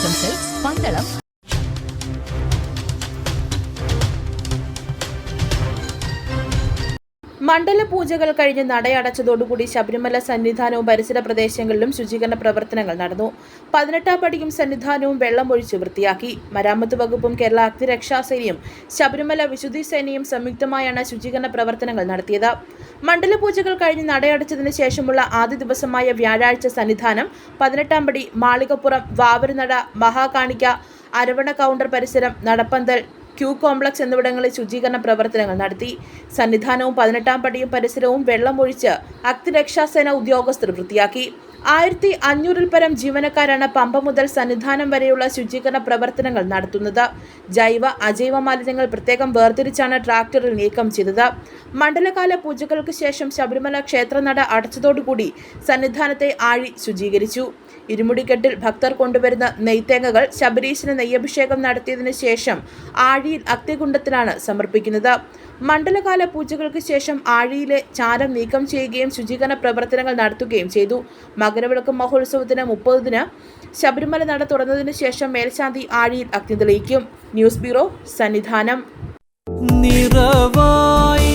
Silks Pandalam മണ്ഡല പൂജകൾ കഴിഞ്ഞ് നടയടച്ചതോടുകൂടി ശബരിമല സന്നിധാനവും പരിസര പ്രദേശങ്ങളിലും ശുചീകരണ പ്രവർത്തനങ്ങൾ നടന്നു. പതിനെട്ടാം പടിയും സന്നിധാനവും വെള്ളമൊഴിച്ച് വൃത്തിയാക്കി. മരാമത്ത് വകുപ്പും കേരള അഗ്നിരക്ഷാസേനയും ശബരിമല വിശുദ്ധി സേനയും സംയുക്തമായാണ് ശുചീകരണ പ്രവർത്തനങ്ങൾ നടത്തിയത്. മണ്ഡല പൂജകൾ കഴിഞ്ഞ് നടയടച്ചതിന് ശേഷമുള്ള ആദ്യ ദിവസമായ വ്യാഴാഴ്ച സന്നിധാനം പതിനെട്ടാം പടി മാളികപ്പുറം വാവരുനട മഹാകാണിക്ക അരവണ കൗണ്ടർ പരിസരം നടപ്പന്തൽ ക്യൂ കോംപ്ലക്സ് എന്നിവിടങ്ങളിൽ ശുചീകരണ പ്രവർത്തനങ്ങൾ നടത്തി. സന്നിധാനവും പതിനെട്ടാം പടിയും പരിസരവും വെള്ളമൊഴിച്ച് അഗ്നിരക്ഷാസേന ഉദ്യോഗസ്ഥർ വൃത്തിയാക്കി. ആയിരത്തി അഞ്ഞൂറിൽ പരം ജീവനക്കാരാണ് പമ്പ മുതൽ സന്നിധാനം വരെയുള്ള ശുചീകരണ പ്രവർത്തനങ്ങൾ നടത്തുന്നത്. ജൈവ അജൈവ മാലിന്യങ്ങൾ പ്രത്യേകം വേർതിരിച്ചാണ് ട്രാക്ടറിൽ നീക്കം ചെയ്തത്. മണ്ഡലകാല പൂജകൾക്ക് ശേഷം ശബരിമല ക്ഷേത്രനട അടച്ചതോടുകൂടി സന്നിധാനത്തെ ആഴി ശുചീകരിച്ചു. ഇരുമുടിക്കെട്ടിൽ ഭക്തർ കൊണ്ടുവരുന്ന നെയ്ത്തേങ്ങകൾ ശബരീശന് നെയ്യഭിഷേകം നടത്തിയതിനു ശേഷം ആഴിയിൽ അഗ്നികുണ്ഡത്തിലാണ് സമർപ്പിക്കുന്നത്. മണ്ഡലകാല പൂജകൾക്ക് ശേഷം ആഴിയിലെ ചാരം നീക്കം ചെയ്യുകയും ശുചീകരണ പ്രവർത്തനങ്ങൾ നടത്തുകയും ചെയ്തു. മകരവിളക്ക് മഹോത്സവത്തിന് മുപ്പതിന് ശബരിമല നട തുറന്നതിനു ശേഷം മേൽശാന്തി ആഴിയിൽ അഗ്നി തെളിയിക്കും. News bureau Sannidhanam. നിറവായി